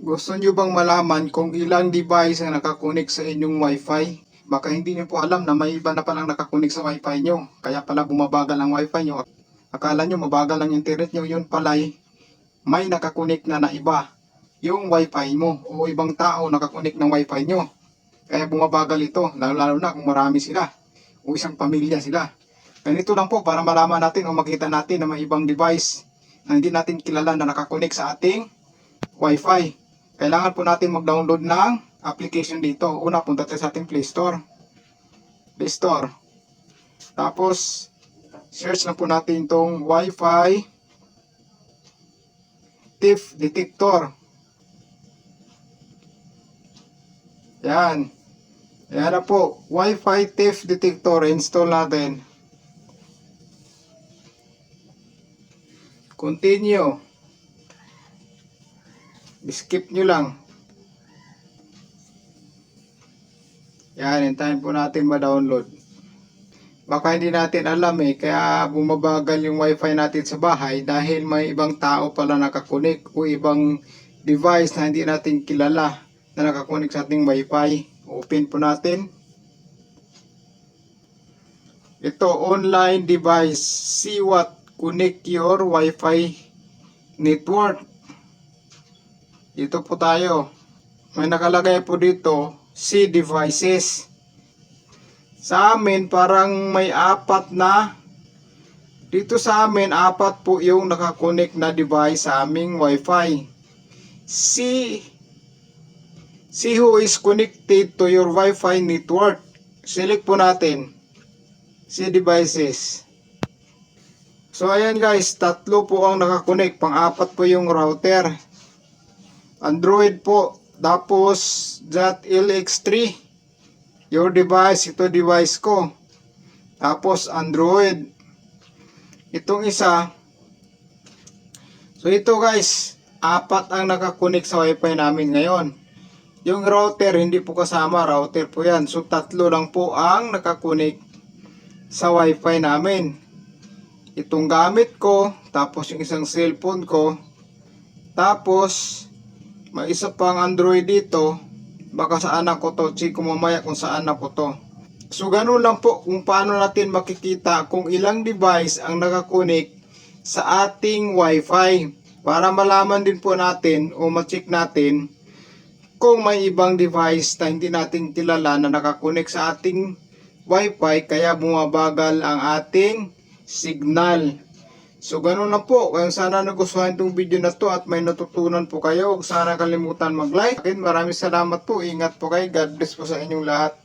Gusto nyo bang malaman kung ilang device ang nakakunik sa inyong wifi? Baka hindi nyo po alam na may iba na palang nakakunik sa wifi nyo. Kaya pala bumabagal ang wifi nyo. Akala nyo mabagal ang internet nyo. Yun pala'y may nakakunik na na iba. Yung wifi mo o ibang tao nakakunik ng wifi nyo. Kaya bumabagal ito. Lalo, lalo na kung marami sila. O isang pamilya sila. Ganito lang po para malaman natin o makita natin na may ibang device na hindi natin kilala na nakakunik sa ating wifi kailangan po natin mag-download ng application dito. Una, punta tayo sa ating Play Store. Play Store. Tapos, search na po natin itong Wi-Fi Thief Detector. Yan. Yan na po. Wi-Fi Thief Detector. Install natin. Continue. Skip nyo lang. Yan, hintayin po natin ma-download. Baka hindi natin alam eh, kaya bumabagal yung wifi natin sa bahay dahil may ibang tao pala nakakunik o ibang device na hindi natin kilala na nakakunik sa ating wifi. Open po natin. Ito, online device. See what connect your wifi network. Dito po tayo. May nakalagay po dito, C devices. Sa amin, parang may apat na, dito sa amin, apat po yung nakakonect na device sa aming wifi. C, see who is connected to your wifi network. Select po natin. C devices. So ayan guys, tatlo po ang nakakonect, pang-apat po yung router. Android po. Tapos, that LX3. Your device, ito device ko. Tapos, Android. Itong isa. So, ito guys, apat ang nakakunik sa wifi namin ngayon. Yung router, hindi po kasama. Router po yan. So, tatlo lang po ang nakakunik sa wifi namin. Itong gamit ko, tapos yung isang cellphone ko, tapos, may isa pang Android dito. Baka sa anak ko to. Check ko mamaya kung saan ako to. So ganun lang po kung paano natin makikita kung ilang device ang nakakunik sa ating wifi. Para malaman din po natin o ma-check natin kung may ibang device na hindi natin kilala na nakakunik sa ating wifi kaya bumabagal ang ating signal. So, ganun na po. Kaya sana nagustuhan itong video na to at may natutunan po kayo. Huwag sana kalimutan mag-like. Maraming salamat po. Ingat po kayo. God bless po sa inyong lahat.